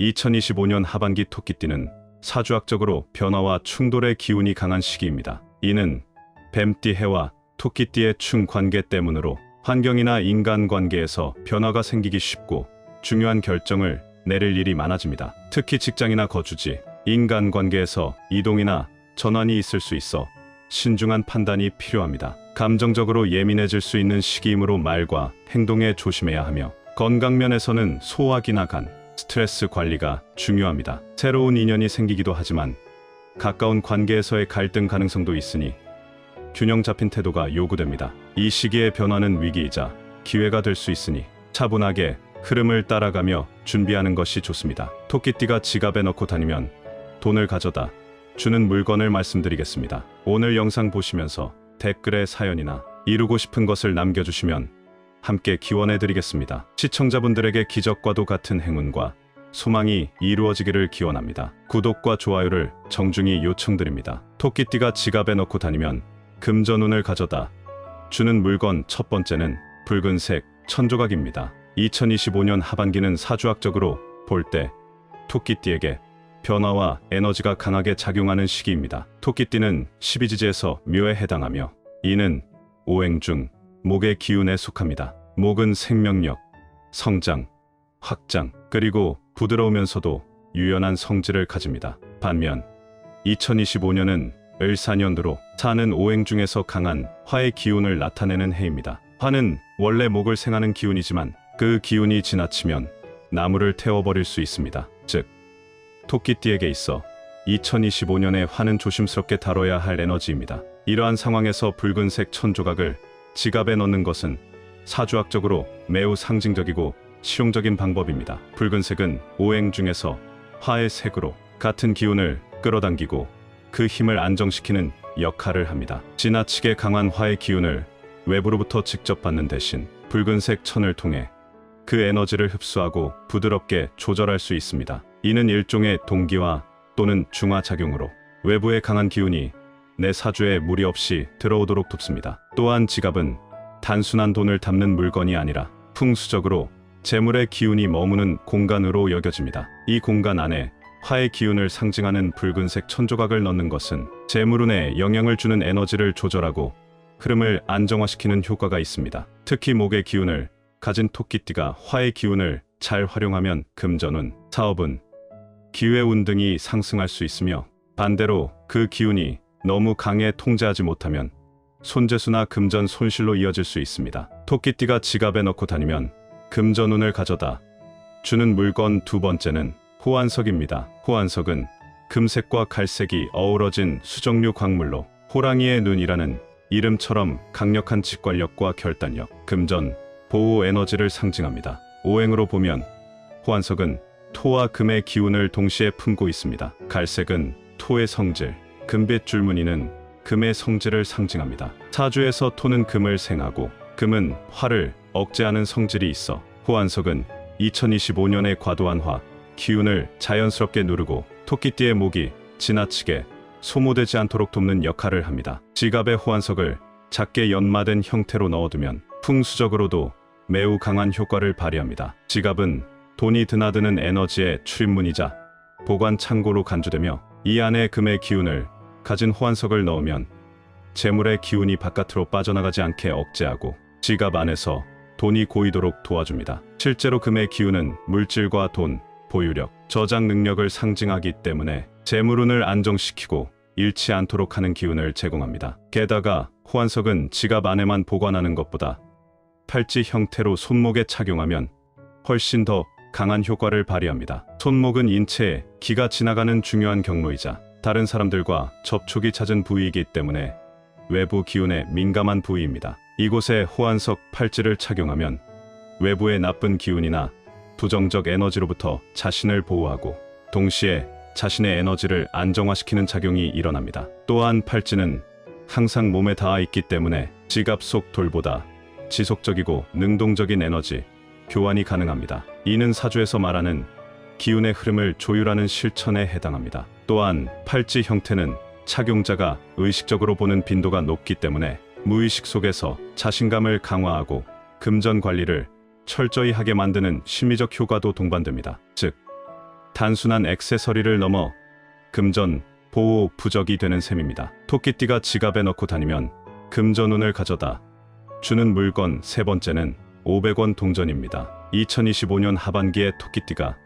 2025년 하반기 토끼띠는 사주학적으로 변화와 충돌의 기운이 강한 시기입니다. 이는 뱀띠 해와 토끼띠의 충관계 때문으로 환경이나 인간관계에서 변화가 생기기 쉽고 중요한 결정을 내릴 일이 많아집니다. 특히 직장이나 거주지, 인간관계에서 이동이나 전환이 있을 수 있어 신중한 판단이 필요합니다. 감정적으로 예민해질 수 있는 시기이므로 말과 행동에 조심해야 하며 건강면에서는 소화기나 간, 스트레스 관리가 중요합니다. 새로운 인연이 생기기도 하지만 가까운 관계에서의 갈등 가능성도 있으니 균형 잡힌 태도가 요구됩니다. 이 시기의 변화는 위기이자 기회가 될 수 있으니 차분하게 흐름을 따라가며 준비하는 것이 좋습니다. 토끼띠가 지갑에 넣고 다니면 돈을 가져다 주는 물건을 말씀드리겠습니다. 오늘 영상 보시면서 댓글에 사연이나 이루고 싶은 것을 남겨주시면 함께 기원해 드리겠습니다. 시청자분들에게 기적과도 같은 행운과 소망이 이루어지기를 기원합니다. 구독과 좋아요를 정중히 요청드립니다. 토끼띠가 지갑에 넣고 다니면 금전운을 가져다 주는 물건 첫 번째는 붉은색 천조각입니다. 2025년 하반기는 사주학적으로 볼 때 토끼띠에게 변화와 에너지가 강하게 작용하는 시기입니다. 토끼띠는 12지지에서 묘에 해당하며 이는 오행 중 목의 기운에 속합니다. 목은 생명력, 성장, 확장, 그리고 부드러우면서도 유연한 성질을 가집니다. 반면 2025년은 을사년도로 사는 오행 중에서 강한 화의 기운을 나타내는 해입니다. 화는 원래 목을 생하는 기운이지만 그 기운이 지나치면 나무를 태워버릴 수 있습니다. 즉, 토끼띠에게 있어 2025년의 화는 조심스럽게 다뤄야 할 에너지입니다. 이러한 상황에서 붉은색 천조각을 지갑에 넣는 것은 사주학적으로 매우 상징적이고 실용적인 방법입니다. 붉은색은 오행 중에서 화의 색으로 같은 기운을 끌어당기고 그 힘을 안정시키는 역할을 합니다. 지나치게 강한 화의 기운을 외부로부터 직접 받는 대신 붉은색 천을 통해 그 에너지를 흡수하고 부드럽게 조절할 수 있습니다. 이는 일종의 동기화 또는 중화작용으로 외부의 강한 기운이 내 사주에 무리 없이 들어오도록 돕습니다. 또한 지갑은 단순한 돈을 담는 물건이 아니라 풍수적으로 재물의 기운이 머무는 공간으로 여겨집니다. 이 공간 안에 화의 기운을 상징하는 붉은색 천조각을 넣는 것은 재물운에 영향을 주는 에너지를 조절하고 흐름을 안정화시키는 효과가 있습니다. 특히 목의 기운을 가진 토끼띠가 화의 기운을 잘 활용하면 금전운, 사업운, 기회운 등이 상승할 수 있으며 반대로 그 기운이 너무 강해 통제하지 못하면 손재수나 금전 손실로 이어질 수 있습니다. 토끼띠가 지갑에 넣고 다니면 금전운을 가져다 주는 물건 두 번째는 호환석입니다. 호환석은 금색과 갈색이 어우러진 수정류 광물로 호랑이의 눈이라는 이름처럼 강력한 직관력과 결단력, 금전, 보호 에너지를 상징합니다. 오행으로 보면 호환석은 토와 금의 기운을 동시에 품고 있습니다. 갈색은 토의 성질, 금빛 줄무늬는 금의 성질을 상징합니다. 사주에서 토는 금을 생하고 금은 화를 억제하는 성질이 있어 호환석은 2025년의 과도한 화, 기운을 자연스럽게 누르고 토끼띠의 목이 지나치게 소모되지 않도록 돕는 역할을 합니다. 지갑의 호환석을 작게 연마된 형태로 넣어두면 풍수적으로도 매우 강한 효과를 발휘합니다. 지갑은 돈이 드나드는 에너지의 출입문이자 보관 창고로 간주되며 이 안에 금의 기운을 가진 호환석을 넣으면 재물의 기운이 바깥으로 빠져나가지 않게 억제하고 지갑 안에서 돈이 고이도록 도와줍니다. 실제로 금의 기운은 물질과 돈, 보유력, 저장 능력을 상징하기 때문에 재물운을 안정시키고 잃지 않도록 하는 기운을 제공합니다. 게다가 호환석은 지갑 안에만 보관하는 것보다 팔찌 형태로 손목에 착용하면 훨씬 더 강한 효과를 발휘합니다. 손목은 인체에 기가 지나가는 중요한 경로이자 다른 사람들과 접촉이 잦은 부위이기 때문에 외부 기운에 민감한 부위입니다. 이곳에 호환석 팔찌를 착용하면 외부의 나쁜 기운이나 부정적 에너지로부터 자신을 보호하고 동시에 자신의 에너지를 안정화시키는 작용이 일어납니다. 또한 팔찌는 항상 몸에 닿아 있기 때문에 지갑 속 돌보다 지속적이고 능동적인 에너지 교환이 가능합니다. 이는 사주에서 말하는 기운의 흐름을 조율하는 실천에 해당합니다. 또한 팔찌 형태는 착용자가 의식적으로 보는 빈도가 높기 때문에 무의식 속에서 자신감을 강화하고 금전 관리를 철저히 하게 만드는 심리적 효과도 동반됩니다. 즉, 단순한 액세서리를 넘어 금전 보호 부적이 되는 셈입니다. 토끼띠가 지갑에 넣고 다니면 금전운을 가져다 주는 물건 세 번째는 500원 동전입니다. 2025년 하반기에 토끼띠가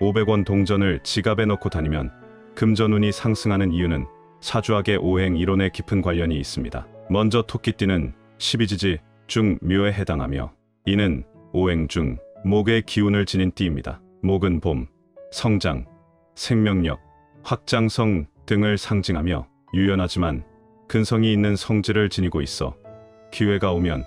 500원 동전을 지갑에 넣고 다니면 금전운이 상승하는 이유는 사주학의 오행 이론에 깊은 관련이 있습니다. 먼저 토끼띠는 12지지 중 묘에 해당하며 이는 오행 중 목의 기운을 지닌 띠입니다. 목은 봄, 성장, 생명력, 확장성 등을 상징하며 유연하지만 근성이 있는 성질을 지니고 있어 기회가 오면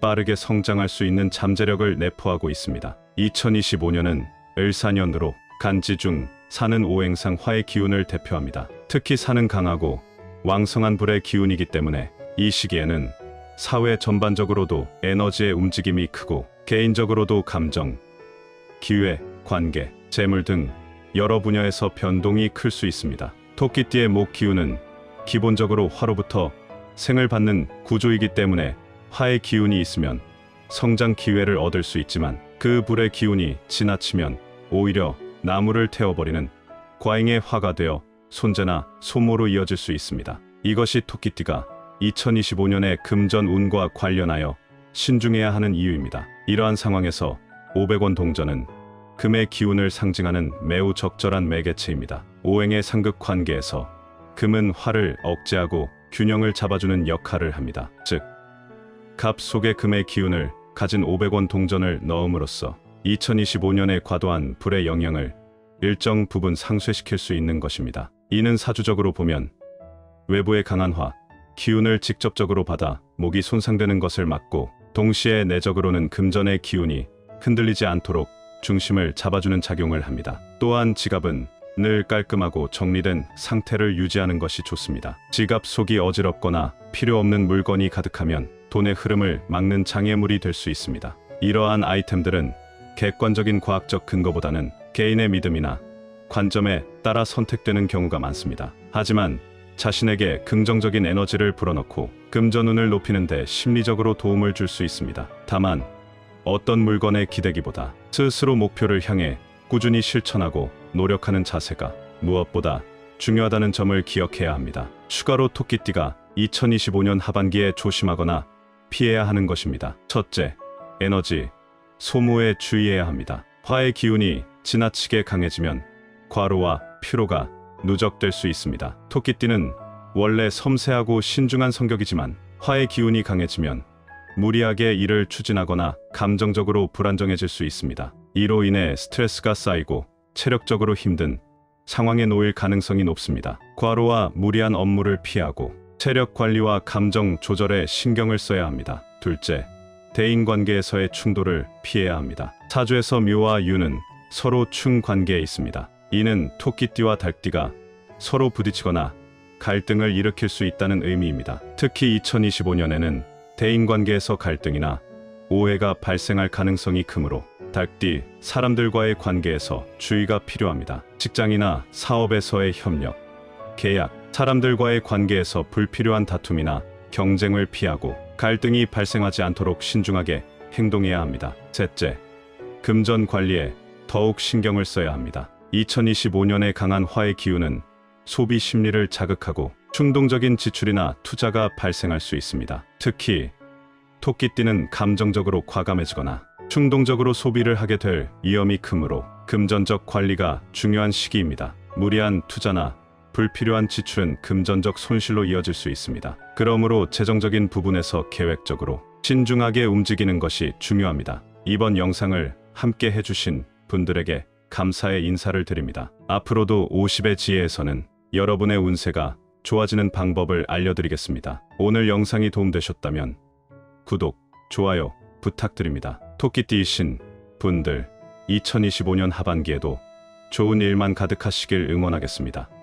빠르게 성장할 수 있는 잠재력을 내포하고 있습니다. 2025년은 을사년으로 간지 중 사는 오행상 화의 기운을 대표합니다. 특히 사는 강하고 왕성한 불의 기운이기 때문에 이 시기에는 사회 전반적으로도 에너지의 움직임이 크고 개인적으로도 감정, 기회, 관계, 재물 등 여러 분야에서 변동이 클 수 있습니다. 토끼띠의 목 기운은 기본적으로 화로부터 생을 받는 구조이기 때문에 화의 기운이 있으면 성장 기회를 얻을 수 있지만 그 불의 기운이 지나치면 오히려 나무를 태워버리는 과잉의 화가 되어 손재나 소모로 이어질 수 있습니다. 이것이 토끼띠가 2025년의 금전 운과 관련하여 신중해야 하는 이유입니다. 이러한 상황에서 500원 동전은 금의 기운을 상징하는 매우 적절한 매개체입니다. 오행의 상극 관계에서 금은 화를 억제하고 균형을 잡아주는 역할을 합니다. 즉, 갑 속의 금의 기운을 가진 500원 동전을 넣음으로써 2025년의 과도한 불의 영향을 일정 부분 상쇄시킬 수 있는 것입니다. 이는 사주적으로 보면 외부의 강한 화, 기운을 직접적으로 받아 목이 손상되는 것을 막고 동시에 내적으로는 금전의 기운이 흔들리지 않도록 중심을 잡아주는 작용을 합니다. 또한 지갑은 늘 깔끔하고 정리된 상태를 유지하는 것이 좋습니다. 지갑 속이 어지럽거나 필요 없는 물건이 가득하면 돈의 흐름을 막는 장애물이 될 수 있습니다. 이러한 아이템들은 객관적인 과학적 근거보다는 개인의 믿음이나 관점에 따라 선택되는 경우가 많습니다. 하지만 자신에게 긍정적인 에너지를 불어넣고 금전운을 높이는 데 심리적으로 도움을 줄 수 있습니다. 다만 어떤 물건에 기대기보다 스스로 목표를 향해 꾸준히 실천하고 노력하는 자세가 무엇보다 중요하다는 점을 기억해야 합니다. 추가로 토끼띠가 2025년 하반기에 조심하거나 피해야 하는 것입니다. 첫째, 에너지, 소모에 주의해야 합니다. 화의 기운이 지나치게 강해지면 과로와 피로가 누적될 수 있습니다. 토끼띠는 원래 섬세하고 신중한 성격이지만 화의 기운이 강해지면 무리하게 일을 추진하거나 감정적으로 불안정해질 수 있습니다. 이로 인해 스트레스가 쌓이고 체력적으로 힘든 상황에 놓일 가능성이 높습니다. 과로와 무리한 업무를 피하고 체력 관리와 감정 조절에 신경을 써야 합니다. 둘째, 대인 관계에서의 충돌을 피해야 합니다. 사주에서 묘와 유는 서로 충 관계에 있습니다. 이는 토끼띠와 닭띠가 서로 부딪히거나 갈등을 일으킬 수 있다는 의미입니다. 특히 2025년에는 대인 관계에서 갈등이나 오해가 발생할 가능성이 크므로 닭띠 사람들과의 관계에서 주의가 필요합니다. 직장이나 사업에서의 협력, 계약, 사람들과의 관계에서 불필요한 다툼이나 경쟁을 피하고 갈등이 발생하지 않도록 신중하게 행동해야 합니다. 셋째, 금전 관리에 더욱 신경을 써야 합니다. 2025년의 강한 화의 기운은 소비 심리를 자극하고 충동적인 지출이나 투자가 발생할 수 있습니다. 특히 토끼띠는 감정적으로 과감해지거나 충동적으로 소비를 하게 될 위험이 크므로 금전적 관리가 중요한 시기입니다. 무리한 투자나 불필요한 지출은 금전적 손실로 이어질 수 있습니다. 그러므로 재정적인 부분에서 계획적으로 신중하게 움직이는 것이 중요합니다. 이번 영상을 함께 해주신 분들에게 감사의 인사를 드립니다. 앞으로도 50의 지혜에서는 여러분의 운세가 좋아지는 방법을 알려드리겠습니다. 오늘 영상이 도움되셨다면 구독, 좋아요 부탁드립니다. 토끼띠이신 분들 2025년 하반기에도 좋은 일만 가득하시길 응원하겠습니다.